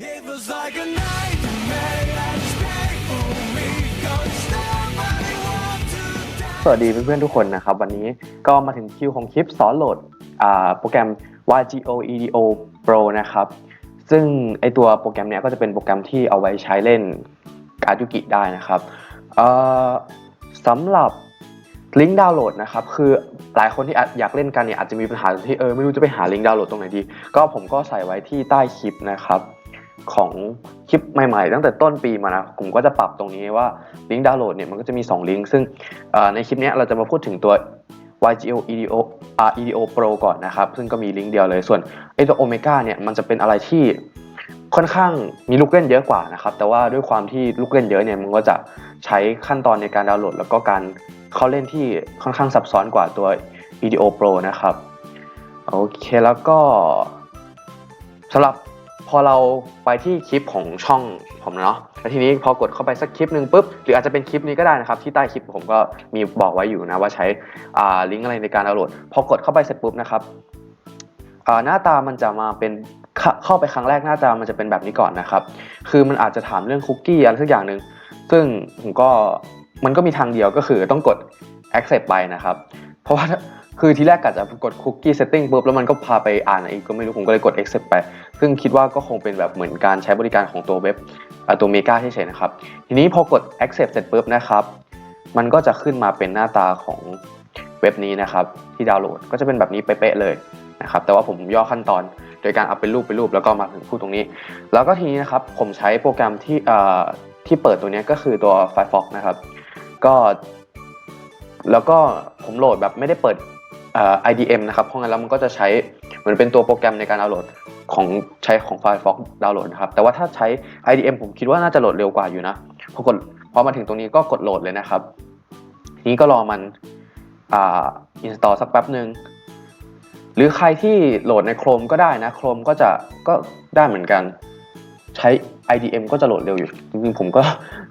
It was like a nightmare last day for me. Cause nobody wanted to สวัสดีเพื่อนๆทุกคนนะครับ วันนี้ก็มาถึงคิวของคลิปสอนโหลดอ่าโปรแกรม YGO EDO Pro นะครับ ซึ่งไอตัวโปรแกรมเนี้ยก็จะเป็นโปรแกรมที่เอาไว้ใช้เล่นการ์ดยูกิได้นะครับเอ่อสำหรับลิงก์ดาวน์โหลดนะครับคือหลายคนที่อาจอยากเล่นกันเนี่ยอาจจะมีปัญหาที่เออไม่รู้จะไปหาลิงก์ดาวน์โหลดตรงไหนดี ก็ผมก็ใส่ไว้ที่ใต้คลิปนะครับ ของคลิปใหม่ๆ ตั้งแต่ต้นปีมานะผมก็จะปรับตรงนี้ว่าลิงก์ดาวน์โหลดเนี่ยมันก็จะมี 2 ลิงก์ซึ่งในคลิปนี้เราจะมาพูดถึงตัว YGO EDO R EDO Pro ก่อนนะครับ ซึ่งก็มีลิงก์เดียวเลยส่วนไอตัว Omega เนี่ยมันจะเป็นอะไรที่ค่อนข้างมีลูกเล่นเยอะกว่านะครับ แต่ว่าด้วยความที่ลูกเล่นเยอะเนี่ยมันก็จะใช้ขั้นตอนในการดาวน์โหลด แล้วก็การเข้าเล่นที่ค่อนข้างซับซ้อนกว่าตัว EDO Pro นะครับโอเคแล้วก็สำหรับ พอเราไปที่คลิปของช่องผมเนาะแล้วทีนี้พอกดเข้าไปสักคลิปหนึ่งปุ๊บหรืออาจจะเป็นคลิปนี้ก็ได้นะครับที่ใต้คลิปผมก็มีบอกไว้อยู่นะว่าใช้ลิงก์อะไรในการดาวน์โหลด พอกดเข้าไปเสร็จปุ๊บนะครับหน้าตามันจะมาเป็นเข้าเข้าไปครั้งแรกหน้าตามันจะเป็นแบบนี้ก่อนนะครับ คือมันอาจจะถามเรื่องคุกกี้อะไรสักอย่างหนึ่งซึ่งผมก็มันก็มีทางเดียวก็คือต้องกด accept ไปนะครับ เพราะว่า คือทีแรกกะจะกด cookie setting ปุ๊บแล้วมันก็พาไปอ่านอีกก็ไม่รู้ผมก็เลยกด accept ไป ซึ่งคิดว่าก็คงเป็นแบบเหมือนการใช้บริการของตัวเว็บตัวเมกาเฉยๆนะครับ ทีนี้พอกด accept เสร็จปุ๊บนะครับ มันก็จะขึ้นมาเป็นหน้าตาของเว็บนี้นะครับ ที่ดาวน์โหลดก็จะเป็นแบบนี้เป๊ะๆเลยนะครับ แต่ว่าผมย่อขั้นตอนโดยการเอาเป็นรูปเป็นรูปแล้วก็มาถึงพูดตรงนี้ แล้วก็ทีนี้นะครับผมใช้โปรแกรมที่เอ่อที่เปิดตัวนี้ก็คือตัว Firefox นะครับ ก็ แล้วก็ผมโหลดแบบไม่ได้เปิด IDM นะครับ เพราะงั้นแล้วมันก็จะใช้เหมือนเป็นตัวโปรแกรมในการดาวน์โหลดของใช้ของ Firefox ดาวน์โหลดนะครับ แต่ว่าถ้าใช้ IDM ผมคิดว่าน่าจะโหลดเร็วกว่าอยู่นะ พอกดพอมาถึงตรงนี้ก็กดโหลดเลยนะครับ นี้ก็รอมันอ่า install สักแป๊บหนึ่งหรือใครที่โหลดใน Chrome ก็ได้นะ Chrome ก็จะก็ได้เหมือนกัน ใช้ IDM ก็จะโหลดเร็วอยู่จริงๆผมก็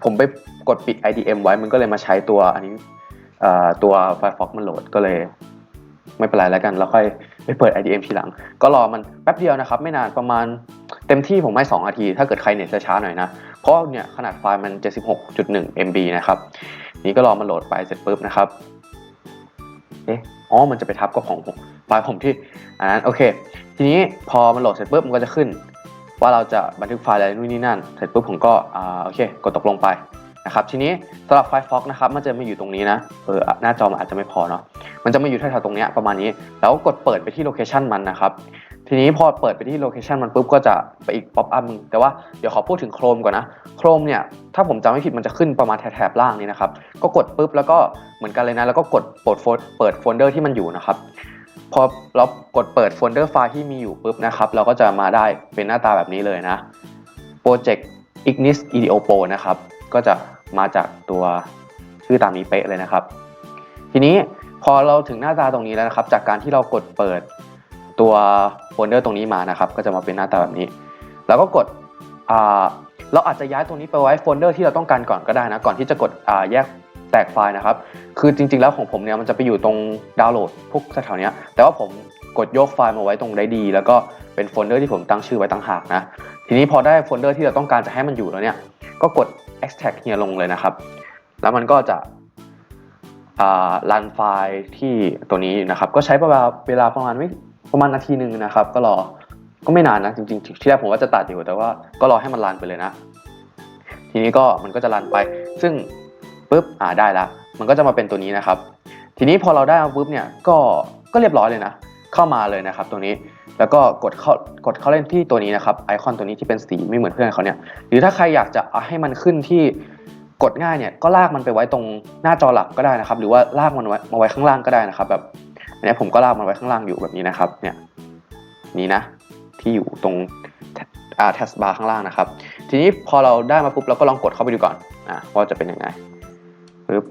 ผมไปกดปิด IDM ไว้มันก็เลยมาใช้ตัวอันนี้ตัว Firefox มันโหลดก็เลย ไม่เป็นไรแล้วกันแล้วค่อยไปเปิด IDM ทีหลัง ก็รอมันแป๊บเดียวนะครับ ไม่นานประมาณเต็มที่ผมให้2นาที ถ้าเกิดใครเน็ตช้าหน่อยนะ เพราะเนี่ยขนาดไฟล์มัน 76.1 MB นะครับนี่ก็รอมันโหลดไปเสร็จปุ๊บนะครับเอ๊ะอ๋อมันจะไปทับกับของไฟล์ผมที่อันนั้นโอเค ทีนี้พอมันโหลดเสร็จปุ๊บมันก็จะขึ้น ว่าเราจะบันทึกไฟล์อะไรนู่นนี่นั่น เสร็จปุ๊บผมก็อ่าโอเค กดตกลงไป นะครับทีนี้สำหรับ Firefox นะครับมันจะมาอยู่ตรงนี้นะเออหน้าจอมันอาจจะไม่พอเนาะมันจะมาอยู่แถวๆตรงนี้ประมาณนี้ แล้วกดเปิดไปที่โลเคชันมันนะครับทีนี้พอเปิดไปที่โลเคชันมันปุ๊บก็จะไปอีกป๊อปอัพนึงแต่ว่าเดี๋ยวขอพูดถึง Chrome ก่อนนะ Chrome เนี่ยถ้าผมจำไม่ผิดมันจะขึ้นประมาณแถบล่างนี้นะครับก็กดปุ๊บแล้วก็เหมือนกันเลยนะแล้วก็กดเปิดโฟลเปิดโฟลเดอร์ที่มันอยู่นะครับพอเรากดเปิดโฟลเดอร์ไฟล์ที่มีอยู่ปุ๊บนะครับเราก็จะมาได้เป็นหน้าตาแบบนี้เลยนะ Project Ignis EDO Pro นะครับก็จะ มาจากตัวชื่อตามนี้เป๊ะเลยนะครับ ทีนี้พอเราถึงหน้าตาตรงนี้แล้วนะครับ จากการที่เรากดเปิดตัวโฟลเดอร์ตรงนี้มานะครับ ก็จะมาเป็นหน้าตาแบบนี้ แล้วก็กดเราอาจจะย้ายตรงนี้ไปไว้โฟลเดอร์ที่เราต้องการก่อนก็ได้นะ ก่อนที่จะกดแยกแตกไฟล์นะครับ คือจริงๆแล้วของผมเนี่ยมันจะไปอยู่ตรงดาวน์โหลดพวกแถวๆเนี้ยแต่ว่าผมกดโยกไฟล์มาไว้ตรงได้ดี แล้วก็เป็นโฟลเดอร์ที่ผมตั้งชื่อไว้ต่างหากนะ ทีนี้พอได้โฟลเดอร์ที่เราต้องการจะให้มันอยู่แล้วเนี่ย ก็กด extract เฮียลงเลยนะครับ แล้วมันก็จะอ่ารันไฟล์ที่ตัวนี้นะครับ ก็ใช้เวลาเวลาประมาณไม่ประมาณนาทีหนึ่งนะครับ ก็รอก็ไม่นานนะจริงๆที่แรกผมว่าจะตัดอยู่แต่ว่าก็รอให้มันรันไปเลยนะ ทีนี้ก็มันก็จะรันไป ซึ่งปุ๊บอ่าได้ละมันก็จะมาเป็นตัวนี้นะครับ ทีนี้พอเราได้ปุ๊บเนี่ยก็ก็เรียบร้อยเลยนะ เข้ามาเลยนะครับตัวนี้ แล้วก็กดเข้ากดเข้าเล่นที่ตัวนี้นะครับไอคอนตัวนี้ที่เป็นสีไม่เหมือนเพื่อนเขาเนี่ยหรือถ้าใครอยากจะเอาให้มันขึ้นที่กดง่ายเนี่ยก็ลากมันไปไว้ตรงหน้าจอหลักก็ได้นะครับ หรือว่าลากมันไว้มาไว้ข้างล่างก็ได้นะครับแบบอันนี้ผมก็ลากมันไว้ข้างล่างอยู่แบบนี้นะครับเนี่ยนี่นะที่อยู่ตรงอ่าแทสบาร์ข้างล่างนะครับ ทีนี้พอเราได้มาปุ๊บเราก็ลองกดเข้าไปดูก่อนอ่าว่าจะเป็นยังไงปึ๊บ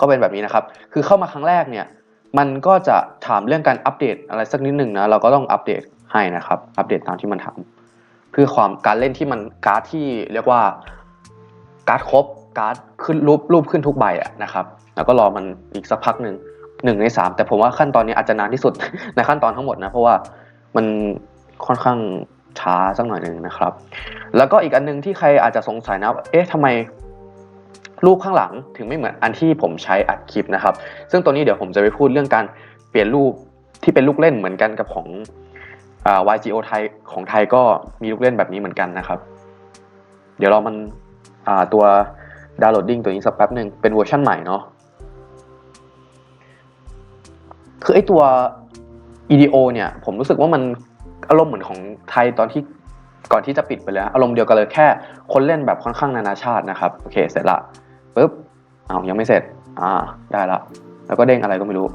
ก็เป็นแบบนี้นะครับ คือเข้ามาครั้งแรกเนี่ย มันก็จะถามเรื่องการอัปเดตอะไรสักนิดหนึ่งนะเราก็ต้องอัปเดตให้นะครับ อัปเดตตามที่มันถามเพื่อความการเล่นที่มันการ์ดที่เรียกว่าการ์ดครบการ์ดขึ้นรูปรูปขึ้นทุกใบอะนะครับแล้วก็รอมันอีกสักพักหนึ่งหนึ่งในสามแต่ผมว่าขั้นตอนนี้อาจจะนานที่สุดในขั้นตอนทั้งหมดนะเพราะว่ามันค่อนข้างช้าสักหน่อยหนึ่งนะครับ แล้วก็อีกอันหนึงที่ใครอาจจะสงสัยนะเอ๊ะทำไม รูปข้างหลังถึงไม่เหมือนอันที่ผมใช้อัดคลิปนะครับ ซึ่งตัวนี้เดี๋ยวผมจะไปพูดเรื่องการเปลี่ยนรูปที่เป็นลูกเล่นเหมือนกันกับของอ YGO ไทยของไทยก็มีลูกเล่นแบบนี้เหมือนกันนะครับ เดี๋ยวเรามันตัวดาวน์โหลดดิ้งตัวนี้สักแป๊บหนึ่งเป็นเวอร์ชันใหม่เนาะคือไอตัว EDO เนี่ย ผมรู้สึกว่ามันอารมณ์เหมือนของไทยตอนที่ก่อนที่จะปิดไปแล้ว อารมณ์เดียวกันเลยแค่คนเล่นแบบค่อนข้างนานาชาตินะครับ โอเค เสร็จละ ปุ๊บเอายังไม่เสร็จ อ่า ได้ละ แล้วก็เด้งอะไรก็ไม่รู้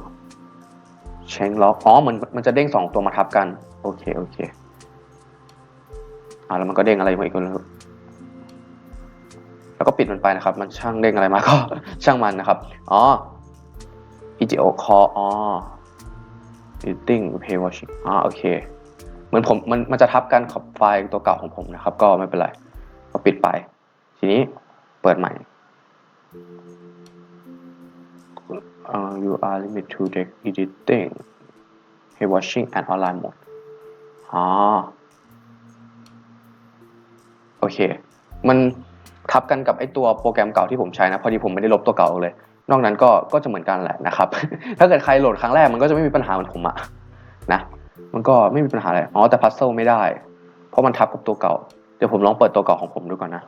เชงล็อก อ๋อเหมือนมันจะเด้งสองตัวมาทับกัน โอเค โอเค อ่า แล้วมันก็เด้งอะไรมาอีกก็ไม่รู้แล้วก็ปิดมันไปนะครับ มันช่างเด้งอะไรมาก็ ช่างมันนะครับ อ๋อ EGO call อ๋อ editing pay watching อ่าโอเค เหมือนผม มัน มันจะทับกันกับไฟล์ตัวเก่าของผมนะครับ ก็ไม่เป็นไร ก็ปิดไป ทีนี้ เปิดใหม่ uh, you are limited to the editing pay watching and online mode อ๋อโอเค มันทับกันกับไอตัวโปรแกรมเก่าที่ผมใช้นะ พอดีผมไม่ได้ลบตัวเก่าเลย นอกนั้นก็ก็จะเหมือนกันแหละนะครับ ถ้าเกิดใครโหลดครั้งแรกมันก็จะไม่มีปัญหาเหมือนผมอะนะ มันก็ไม่มีปัญหาอะไร อ๋อแต่พัซเซิลไม่ได้ เพราะมันทับกับตัวเก่า เดี๋ยวผมลองเปิดตัวเก่าของผมดูก่อนนะ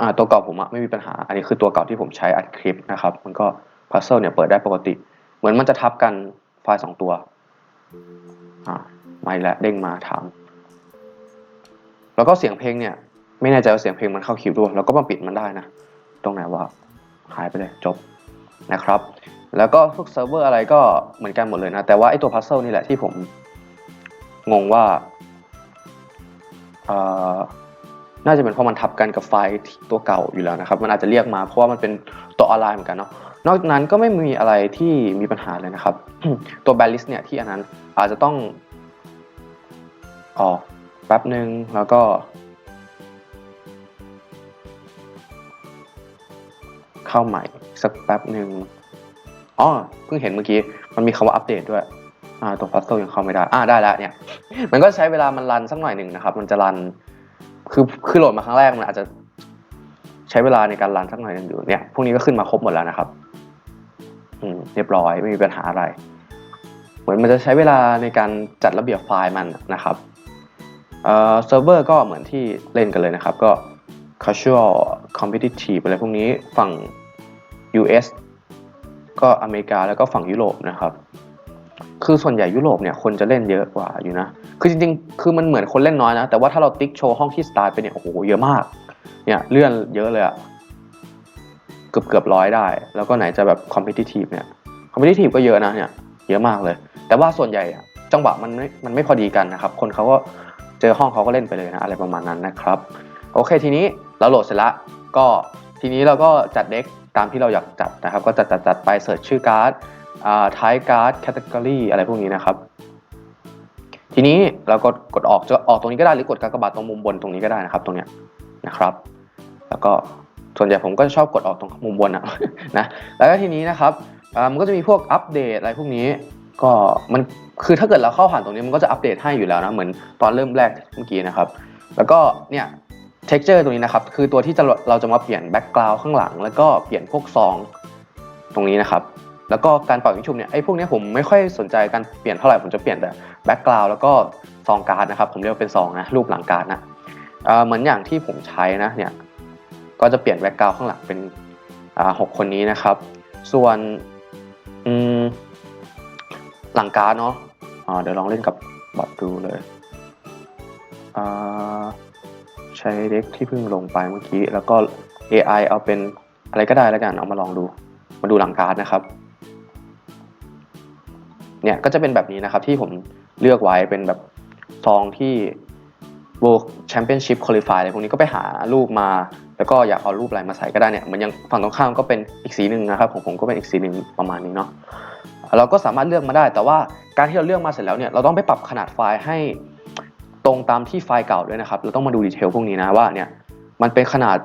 อ่าตัวเก่าผมอะไม่มีปัญหา อันนี้คือตัวเก่าที่ผมใช้อัดคลิปนะครับ มันก็พัซเซิลเนี่ยเปิดได้ปกติ เหมือนมันจะทับกันไฟล์สองตัว อ่ามาอีกแล้วเด้งมาถาม แล้วก็เสียงเพลงเนี่ย ไม่แน่ใจว่าเสียงเพลงมันเข้าคิวด้วย แล้วก็มาปิดมันได้นะ ตรงไหนวะหายไปเลยจบนะครับ แล้วก็พวกเซิร์ฟเวอร์อะไรก็เหมือนกันหมดเลยนะ แต่ว่าไอ้ตัวพัซเซิลนี่แหละที่ผมงงว่าอ่อ น่าจะเป็นเพราะมันทับกันกับไฟล์ตัวเก่าอยู่แล้วนะครับ มันอาจจะเรียกมาเพราะว่ามันเป็นตัวออนไลน์เหมือนกันเนาะ นอกจากนั้นก็ไม่มีอะไรที่มีปัญหาเลยนะครับ ตัวแบลิสเนี่ยที่อันนั้นอาจจะต้องออกแป๊บหนึ่งแล้วก็ เข้าใหม่สักแป๊บหนึ่งอ๋อเพิ่งเห็นเมื่อกี้ มันมีคำว่าอัปเดตด้วยอ่าตัวพัซเซิลยังเข้าไม่ได้อ่าได้แล้วเนี่ย มันก็ใช้เวลามันรันสักหน่อยหนึ่งนะครับ มันจะรัน คือคือโหลดมาครั้งแรกมันอาจจะใช้เวลาในการรันสักหน่อยนึงอยู่เนี่ยพวกนี้ก็ขึ้นมาครบหมดแล้วนะครับอืมเรียบร้อยไม่มีปัญหาอะไร เหมือนมันจะใช้เวลาในการจัดระเบียบไฟล์มันนะครับเอ่อเซิร์ฟเวอร์ก็เหมือนที่เล่นกันเลยนะครับ ก็ casual competitive อะไรพวกนี้ฝั่ง US ก็อเมริกาแล้วก็ฝั่งยุโรปนะครับ คือส่วนใหญ่ยุโรปเนี่ยคนจะเล่นเยอะกว่าอยู่นะคือจริงๆ คือมันเหมือนคนเล่นน้อยนะ แต่ว่าถ้าเราติ๊กโชว์ห้องที่สตาร์ทไปเนี่ย โอ้โห เยอะมาก เนี่ย เลื่อนเยอะเลยอะเกือบเกือบร้อยได้ แล้วก็ไหนจะแบบ competitive เนี่ย competitive ก็เยอะนะเนี่ย เยอะมากเลย แต่ว่าส่วนใหญ่อะจังหวะมันไม่ มันไม่พอดีกันนะครับ คนเขาก็เจอห้องเขาก็เล่นไปเลยนะ อะไรประมาณนั้นนะครับ โอเค ทีนี้เราโหลดเสร็จละ ก็ทีนี้เราก็จัดเด็กตามที่เราอยากจัดนะครับ ก็จัดจัดจัดไปเสิร์ชชื่อการ์ดอ่าท้ายการ์ดแคตตากรีอะไรพวกนี้นะครับ ทีนี้เราก็กดออกจะออกตรงนี้ก็ได้หรือกดกากบาทตรงมุมบนตรงนี้ก็ได้นะครับ ตรงเนี้ยนะครับ แล้วก็ส่วนใหญ่ผมก็ชอบกดออกตรงมุมบนอะนะแล้วก็ทีนี้นะครับมันก็จะมีพวกอัปเดตอะไรพวกนี้ก็มันคือถ้าเกิดเราเข้าผ่านตรงนี้มันก็จะอัปเดตให้อยู่แล้วนะเหมือนตอนเริ่มแรกเมื่อกี้นะครับ แล้วก็เนี่ย texture ตรงนี้นะครับ คือตัวที่จะเราจะมาเปลี่ยน background ข้างหลัง แล้วก็เปลี่ยนพวกซองตรงนี้นะครับ แล้วก็การเป่ายิงชุบเนี่ยไอ้พวกนี้ผมไม่ค่อยสนใจการเปลี่ยนเท่าไหร่ผมจะเปลี่ยนแต่ background แล้วก็ซองการ์ดนะครับผมเรียกเป็นซองนะรูปหลังการ์ดนะเอ่อเหมือนอย่างที่ผมใช้นะเนี่ยก็จะเปลี่ยน background ข้างหลังเป็นหกคนนี้นะครับ ส่วนหลังการ์ดเนาะอ่าเดี๋ยวลองเล่นกับบอทดูเลยใช้เด็กที่เพิ่งลงไปเมื่อกี้ แล้วก็ AI เอาเป็นอะไรก็ได้แล้วกันเอามาลองดู มาดูหลังการ์ดนะครับ เนี่ยก็จะเป็นแบบนี้นะครับที่ผมเลือกไว้เป็นแบบซองที่ World Championship Qualify อะไรพวกนี้ก็ไปหารูปมา แล้วก็อยากเอารูปอะไรมาใส่ก็ได้เนี่ยเหมันยังฝั่งตรงข้ามก็เป็นอีกสีหนึ่งนะครับของผมก็เป็นอีกสีหนึ่งประมาณนี้เนาะเราก็สามารถเลือกมาได้ แต่ว่าการที่เราเลือกมาเสร็จแล้วเนี่ยเราต้องไปปรับขนาดไฟล์ให้ตรงตามที่ไฟล์เก่าด้วยนะครับ เราต้องมาดูดีเทลพวกนี้นะว่าเนี่ยมันเป็นขนาด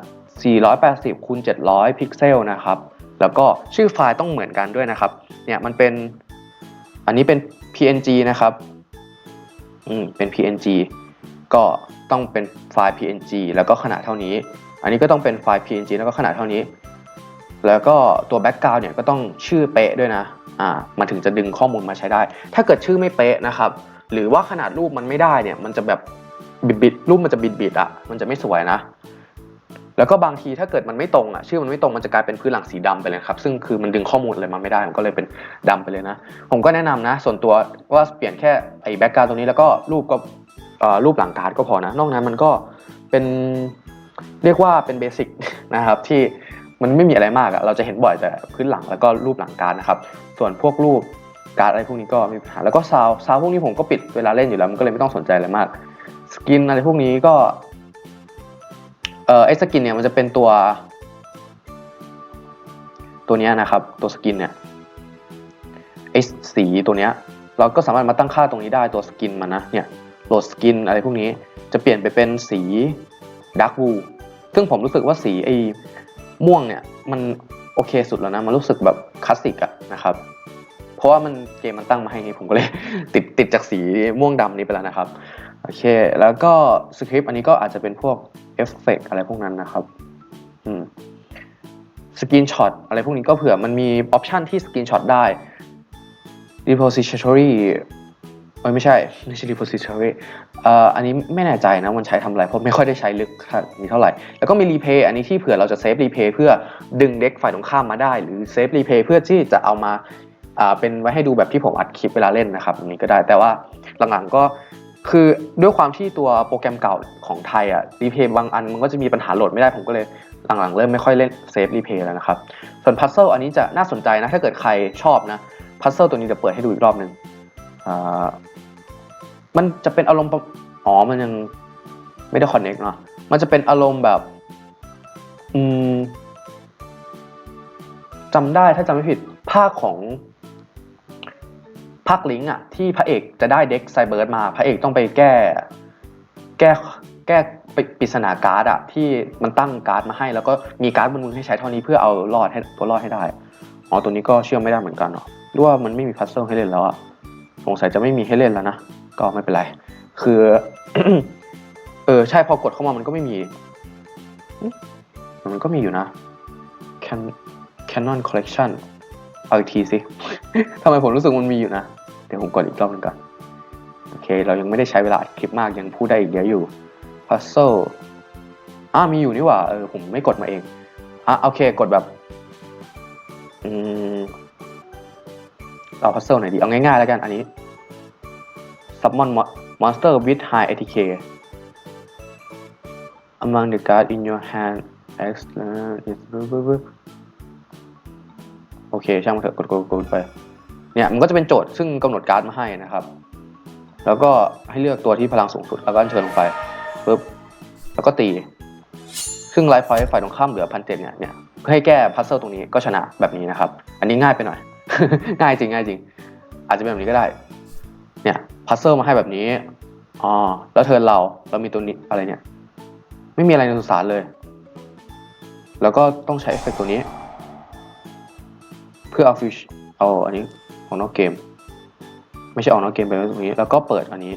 480คูณ700 พิกเซลนะครับ แล้วก็ชื่อไฟล์ต้องเหมือนกันด้วยนะครับ เนี่ยมันเป็น อันนี้เป็น PNG นะครับ อืม เป็น PNG ก็ต้องเป็นไฟล์ PNG แล้วก็ขนาดเท่านี้ อันนี้ก็ต้องเป็นไฟล์ PNG แล้วก็ขนาดเท่านี้ แล้วก็ตัว background เนี่ยก็ต้องชื่อเป๊ะด้วยนะ อ่า มันถึงจะดึงข้อมูลมาใช้ได้ ถ้าเกิดชื่อไม่เป๊ะนะครับ หรือว่าขนาดรูปมันไม่ได้เนี่ย มันจะแบบบิดบิดๆรูปมันจะบิดบิดๆอะ มันจะไม่สวยนะ แล้วก็บางทีถ้าเกิดมันไม่ตรงอะชื่อมันไม่ตรงมันจะกลายเป็นพื้นหลังสีดำไปเลยครับ ซึ่งคือมันดึงข้อมูลอะไรมาไม่ได้มันก็เลยเป็นดำไปเลยนะ ผมก็แนะนำนะ ส่วนตัวว่าเปลี่ยนแค่ไอ้แบ็กกราวตรงนี้แล้วก็รูปก็รูปหลังการ์ดก็พอนะ นอกนั้นมันก็เป็นเรียกว่าเป็นเบสิกนะครับที่มันไม่มีอะไรมากอะเราจะเห็นบ่อยแต่พื้นหลังแล้วก็รูปหลังการ์ดนะครับ ส่วนพวกรูปการ์ดอะไรพวกนี้ก็มีปัญหาแล้วก็ซาวซาวพวกนี้ผมก็ปิดเวลาเล่นอยู่แล้วมันก็เลยไม่ต้องสนใจอะไรมาก สกินอะไรพวกนี้ก็ เอ่อไอ้สกินเนี่ยมันจะเป็นตัว ตัวเนี้ยนะครับ ตัวสกินเนี่ยไอ้สีตัวเนี้ยเราก็สามารถมาตั้งค่าตรงนี้ได้ตัวสกินมันนะเนี่ยโหลดสกินอะไรพวกนี้จะเปลี่ยนไปเป็นสีดาร์กวูซึ่งผมรู้สึกว่าสีไอ้ม่วงเนี่ยมันโอเคสุดแล้วนะมันรู้สึกแบบคลาสสิกอะนะครับเพราะว่ามันเกมมันตั้งมาให้ผมก็เลย ติดติดจากสีม่วงดำนี้ไปแล้วนะครับโอเค แล้วก็สคริปต์อันนี้ก็อาจจะเป็นพวก เอฟเฟกอะไรพวกนั้นนะครับอืมสกรีนช็อตอะไรพวกนี้ก็เผื่อมันมีออปชันที่สกรีนช็อตได้ repository เอ้ยไม่ใช่ไม่ใช่ repository เอ่ออันนี้ไม่แน่ใจนะมันใช้ทำอะไรเพราะไม่ค่อยได้ใช้ลึกขนาดนี้เท่าไหร่ แล้วก็มี replay อันนี้ที่เผื่อเราจะเซฟ replay เพื่อดึงเด็กฝ่ายตรงข้ามมาได้ หรือเซฟ replay เพื่อที่จะเอามาอ่าเป็นไว้ให้ดูแบบที่ผมอัดคลิปเวลาเล่นนะครับอันนี้ก็ได้แต่ว่าหลังๆก็ คือด้วยความที่ตัวโปรแกรมเก่าของไทยอะ replay บางอันมันก็จะมีปัญหาโหลดไม่ได้ผมก็เลยหลังๆเริ่มไม่ค่อยเล่นเซฟ replay แล้วนะครับ ส่วน puzzle อันนี้จะน่าสนใจนะ ถ้าเกิดใครชอบนะ puzzle ตัวนี้จะเปิดให้ดูอีกรอบหนึ่งมันจะเป็นอารมณ์อ๋อมันยังไม่ได้ connect เนาะมันจะเป็นอารมณ์แบบอืมจำได้ถ้าจำไม่ผิดภาคของ ภาคลิงก์อะที่พระเอกจะได้เด็กไซเบิร์ดมาพระเอกต้องไปแก้ แก้แก้ปริศนาการ์ดอะที่มันตั้งการ์ดมาให้ แล้วก็มีการ์ดบนมือให้ใช้เท่านี้เพื่อเอารอดให้ตัวรอดให้ได้อ๋อตัวนี้ก็เชื่อมไม่ได้เหมือนกันเนาะหรือว่ามันไม่มีพัซเซิลให้เล่นแล้วอะสงสัยจะไม่มีให้เล่นแล้วนะก็ไม่เป็นไร คือเออใช่พอกดเข้ามามันก็ไม่มีมมันก็มีอยู่นะ Can Canon Collection เอาอีกทีสิ ทำไมผมรู้สึกมันมีอยู่นะ เดี๋ยวผมกดอีกรอบหนึงก่อน โอเค เรายังไม่ได้ใช้เวลาอัดคลิปมากยังพูดได้อีกเยอะอยู่ Puzzle อ่ามีอยู่นี่หว่า เออ ผมไม่กดมาเอง อะโอเค กดแบบ อืม เอาพัซเซิลหน่อยดี เอาง่ายๆแล้วกัน อันนี้ Summon monster with High ATK Among the card in your hand X is โอเคช่างมันเถอะกดกดกดไปเนี่ยมันก็จะเป็นโจทย์ซึ่งกำหนดการ์ดมาให้นะครับ แล้วก็ให้เลือกตัวที่พลังสูงสุดแล้วก็เชิญลงไปปุ๊บแล้วก็ตี ซึ่งไลฟ์พอยต์ฝ่ายตรงข้ามเหลือพันเจ็ดเนี่ยเนี่ยเพื่อให้แก้พัซเซิลตรงนี้ก็ชนะแบบนี้นะครับ อันนี้ง่ายไปหน่อย ง่ายจริงง่ายจริง อาจจะเป็นแบบนี้ก็ได้ เนี่ยพัซเซิลมาให้แบบนี้อ๋อแล้วเทิร์นเราเรามีตัวนี้อะไรเนี่ย ไม่มีอะไรในสุสานเลย แล้วก็ต้องใช้เอฟเฟกต์ตัวนี้ เพื่อเอาฟิชเอาอันนี้ของนอกเกม ไม่ใช่ออกนอกเกมไปไว้ตรงนี้ แล้วก็เปิดอันนี้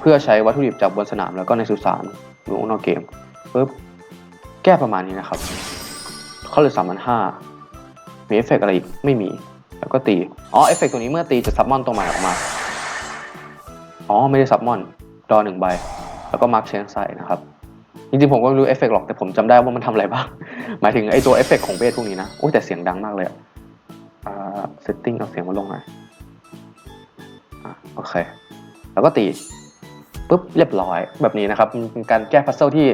เพื่อใช้วัตถุดิบจากบนสนามแล้วก็ในสุสานหรือนอกเกมปุ๊บแก้ประมาณนี้นะครับเขาเลยสามพันห้ามีเอฟเฟกต์อะไรอีกไม่มี แล้วก็ตี อ๋อเอฟเฟกต์ตัวนี้เมื่อตีจะซับมอนตัวใหม่ออกมา อ๋อไม่ได้ซับมอนดอหนึ่งใบ แล้วก็มาร์คเชนใส่นะครับ จริงๆผมก็ไม่รู้เอฟเฟกต์หรอกแต่ผมจำได้ว่ามันทำอะไรบ้าง หมายถึงไอตัวเอฟเฟกต์ของเบสพวกนี้นะ โอ้แต่เสียงดังมากเลย อ่าเซตติ้งเอาเสียงมาลงหน่อยอะโอเค แล้วก็ตีปุ๊บเรียบร้อยแบบนี้นะครับเป็นการแก้พัซเซิลที่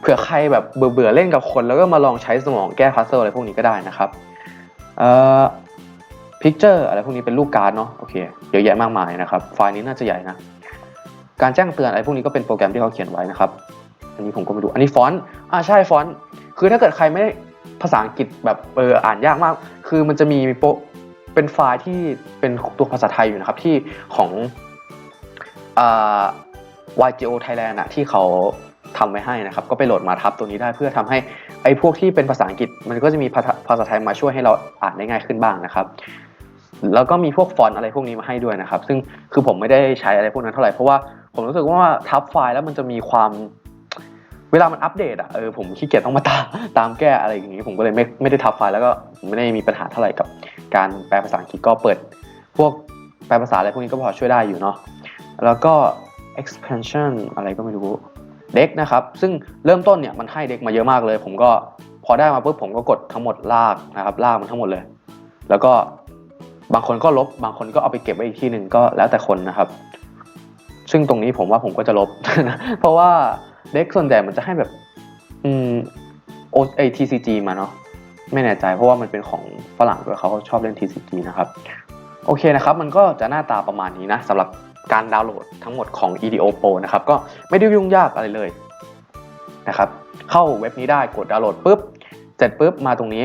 เผื่อใครแบบเบื่อๆเล่นกับคน แล้วก็มาลองใช้สมองแก้พัซเซิลอะไรพวกนี้ก็ได้นะครับเอ่อพิกเจอร์อะไรพวกนี้เป็นรูปการ์ดเนาะโอเคเยอะแยะมากมายนะครับไฟล์นี้น่าจะใหญ่นะการแจ้งเตือนอะไรพวกนี้ก็เป็นโปรแกรมที่เขาเขียนไว้นะครับอันนี้ผมก็ไม่รู้อันนี้ฟอนต์อ่าใช่ฟอนต์คือถ้าเกิดใครไม่ได้ภาษาอังกฤษแบบเอออ่านยากมาก คือมันจะมีโปเป็นไฟล์ที่เป็นตัวภาษาไทยอยู่นะครับที่ของอ่า YGO Thailand อะที่เขาทำไว้ให้นะครับ ก็ไปโหลดมาทับตัวนี้ได้เพื่อทำให้ไอ้พวกที่เป็นภาษาอังกฤษ มันก็จะมีภาษาไทยมาช่วยให้เราอ่านได้ง่ายขึ้นบ้างนะครับ แล้วก็มีพวกฟอนต์อะไรพวกนี้มาให้ด้วยนะครับ ซึ่งคือผมไม่ได้ใช้อะไรพวกนั้นเท่าไหร่เพราะว่าผมรู้สึกว่าทับไฟล์แล้วมันจะมีความ เวลามันอัปเดตอะเออผมขี้เกียจต้องมาตามตามแก้อะไรอย่างงี้ ผมก็เลยไม่ไม่ได้ทับไฟล์แล้วก็ไม่ได้มีปัญหาเท่าไหร่กับการแปลภาษาอังกฤษก็เปิด พวกแปลภาษาอะไรพวกนี้ก็พอช่วยได้อยู่เนาะแล้วก็ expansion อะไรก็ไม่รู้เด็กนะครับ ซึ่งเริ่มต้นเนี่ยมันให้เด็กมาเยอะมากเลย ผมก็พอได้มาปุ๊บผมก็กดทั้งหมดลากนะครับลากมันทั้งหมดเลย แล้วก็บางคนก็ลบ บางคนก็เอาไปเก็บไว้อีกที่หนึ่งก็แล้วแต่คนนะครับ ซึ่งตรงนี้ผมว่าผมก็จะลบ เพราะว่า เด็กส่วนใหญ่มันจะให้แบบ อืมโอไอ TCG มาเนาะไม่แน่ใจเพราะว่ามันเป็นของฝรั่งด้วยเขาชอบเล่น TCG นะครับ โอเคนะครับ มันก็จะหน้าตาประมาณนี้นะสำหรับการดาวน์โหลดทั้งหมดของ EDO Pro นะครับ ก็ไม่ได้ยุ่งยากอะไรเลยนะครับ เข้าเว็บนี้ได้กดดาวน์โหลดปุ๊บ เสร็จปุ๊บมาตรงนี้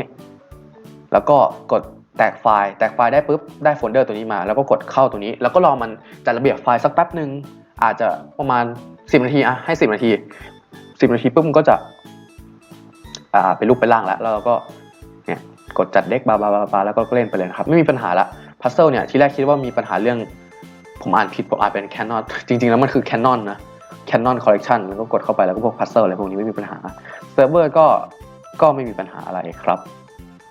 แล้วก็กดแตกไฟล์ แตกไฟล์ได้ปุ๊บ ได้โฟลเดอร์ตัวนี้มา แล้วก็กดเข้าตัวนี้ แล้วก็รอมันจัดระเบียบไฟล์สักแป๊บหนึ่ง อาจจะประมาณ 10 นาทีอะให้ 10 นาที 10 นาทีปุ๊บมันก็จะอ่าเป็นรูปเป็นร่างแล้วแล้วเราก็เนี่ยกดจัดเด็กบาบาบาบาแล้วก็เล่นไปเลยนะครับไม่มีปัญหาละพัซเซิลเนี่ยที่แรกคิดว่ามีปัญหาเรื่อง ผมอ่านผิดผมอ่านเป็น Canon จริง ๆ แล้วมันคือ Canon นนะ Canon Collection แล้วก็กดเข้าไปแล้วก็พวกพัซเซิลอะไรพวกนี้ไม่มีปัญหาเซิร์ฟเวอร์ก็ก็ไม่มีปัญหาอะไรครับ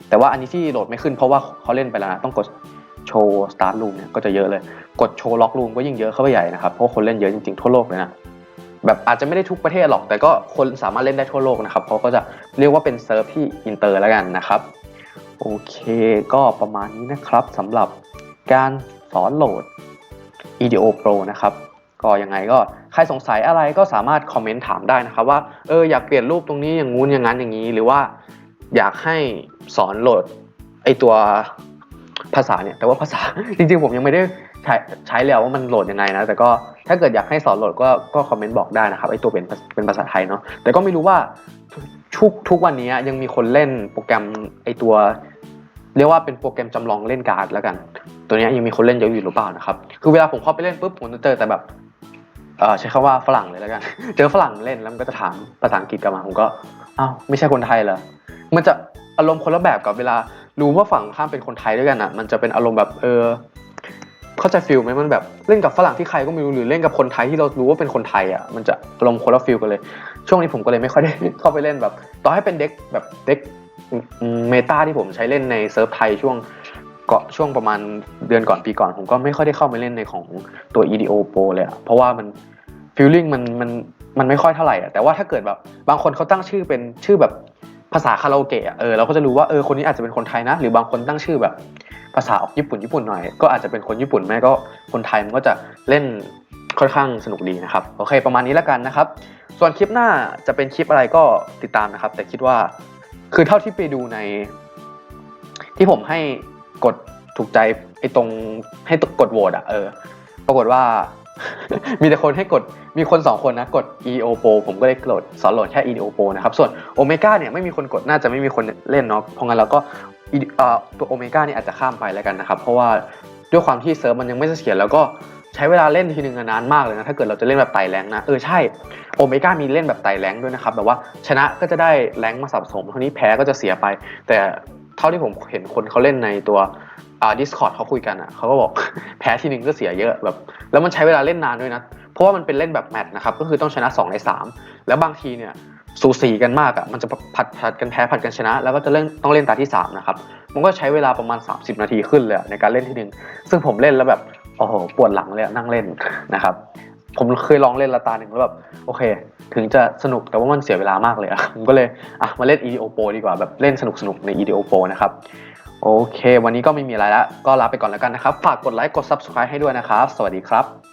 แต่ว่าอันนี้ที่โหลดไม่ขึ้นเพราะว่าเขาเล่นไปแล้วนะต้องกด โชว์ start room เนี่ยก็จะเยอะเลย กดโชว์ lock room ก็ยิ่งเยอะเข้าไปใหญ่นะครับ เพราะคนเล่นเยอะจริงๆทั่วโลกเลยนะ แบบอาจจะไม่ได้ทุกประเทศหรอก แต่ก็คนสามารถเล่นได้ทั่วโลกนะครับเพราก็จะเรียกว่าเป็นเซิร์ฟที่อินเตอร์แล้วกันนะครับ โอเคก็ประมาณนี้นะครับสำหรับการสอนโหลด EDO Pro นะครับก็ยังไงก็ใครสงสัยอะไรก็สามารถคอมเมนต์ถามได้นะครับว่าเอออยากเปลี่ยนรูปตรงนี้อย่างงู้นอย่างนั้นอย่างนี้ หรือว่าอยากให้สอนโหลดไอตัว ภาษาเนี่ย แต่ว่าภาษาจริงๆผมยังไม่ได้ใช้ใช้แล้วว่ามันโหลดยังไงนะ แต่ก็ถ้าเกิดอยากให้สอนโหลดก็ก็คอมเมนต์บอกได้นะครับไอตัวเป็นเป็นภาษาไทยเนาะ แต่ก็ไม่รู้ว่าทุกทุกวันนี้ยังมีคนเล่นโปรแกรมไอตัว เรียกว่าเป็นโปรแกรมจำลองเล่นการ์ดแล้วกัน ตัวนี้ยยังมีคนเล่นเยอะอยู่หรือเปล่านะครับ คือเวลาผมเข้าไปเล่นปุ๊บผมจะเจอแต่แบบเออใช้คำว่าฝรั่งเลยแล้วกัน เจอฝรั่งเล่นแล้วมันก็จะถามภาษาอังกฤษกลับมาผมก็อ้าวไม่ใช่คนไทยเหรอ มันจะอารมณ์คนละแบบกับเวลา รู้ว่าฝั่งข้ามเป็นคนไทยด้วยกันอะ มันจะเป็นอารมณ์แบบเออเข้าใจฟิลไหมมันแบบเล่นกับฝรั่งที่ใครก็ไม่รู้หรือเล่นกับคนไทยที่เรารู้ว่าเป็นคนไทยอะมันจะอารมณ์คนละฟิลกันเลย ช่วงนี้ผมก็เลยไม่ค่อยได้เข้าไปเล่นแบบต่อให้เป็นเด็กแบบเด็กเมตาที่ผมใช้เล่นในเซิร์ฟไทยช่วงเกาะช่วงประมาณเดือนก่อนปีก่อนผมก็ไม่ค่อยได้เข้าไปเล่นในของตัว EDO Pro เลยอะเพราะว่ามันฟีลลิ่งมันมันมันไม่ค่อยเท่าไหร่อะแต่ว่าถ้าเกิดแบบบางคนเขาตั้งชื่อเป็นชื่อแบบ ภาษาคาราโอเกะเออเราก็จะรู้ว่าเออคนนี้อาจจะเป็นคนไทยนะ หรือบางคนตั้งชื่อแบบ ภาษาออกญี่ปุ่นญี่ปุ่นหน่อย ก็อาจจะเป็นคนญี่ปุ่นแม่ก็คนไทยมันก็จะเล่นค่อนข้างสนุกดีนะครับโอเค ประมาณนี้แล้วกันนะครับ ส่วนคลิปหน้าจะเป็นคลิปอะไรก็ติดตามนะครับ แต่คิดว่าคือเท่าที่ไปดูใน ที่ผมให้กดถูกใจไอ้ตรงให้กดโหวตอะเออปรากฏว่า มีแต่คนให้กดมีคนสองคนนะกด EO Pro ผมก็เลยโหลดสอนโหลดแค่ EO Pro นะครับ ส่วน Omega เนี่ยไม่มีคนกดน่าจะไม่มีคนเล่นเนาะเพราะงั้นเราก็ตัว Omega เนี่ยอาจจะข้ามไปแล้วกันนะครับ เพราะว่าด้วยความที่เซิร์ฟมันยังไม่เสถียรแล้วก็ใช้เวลาเล่นทีนึงนานมากเลยนะถ้าเกิดเราจะเล่นแบบไต่แรงนะเออใช่โอเมก้ามีเล่นแบบไต่แรงด้วยนะครับแบบว่าชนะก็จะได้แรงมาสะสมเท่านี้แพ้ก็จะเสียไป แต่เท่าที่ผมเห็นคนเขาเล่นในตัว อ่า Discord เขาคุยกันอะเขาก็บอก แพ้ทีหนึ่งก็เสียเยอะแบบ แล้วมันใช้เวลาเล่นนานด้วยนะ เพราะว่ามันเป็นเล่นแบบแมตช์นะครับ ก็คือต้องชนะ 2 ใน 3 แล้วบางทีเนี่ยสูสีกันมากอะมันจะผัดผัดกันแพ้ผัดกันชนะ แล้วก็จะเล่นต้องเล่นตาที่ 3 นะครับ มันก็ใช้เวลาประมาณ 30 นาทีขึ้นเลยในการเล่นทีหนึ่งซึ่งผมเล่นแล้วแบบโอ้โหปวดหลังเลยนั่งเล่นนะครับผมเคยลองเล่นละตาหนึ่งแล้วแบบโอเค ถึงจะสนุกแต่ว่ามันเสียเวลามากเลยอะผมก็เลยอะมาเล่น EDO Pro ดีกว่าแบบเล่นสนุกสนุกๆใน EDO Pro นะครับ โอเค วันนี้ก็ไม่มีอะไรแล้ว ก็ลาไปก่อนแล้วกันนะครับ ฝากกดไลค์ กด Subscribe ให้ด้วยนะครับ สวัสดีครับ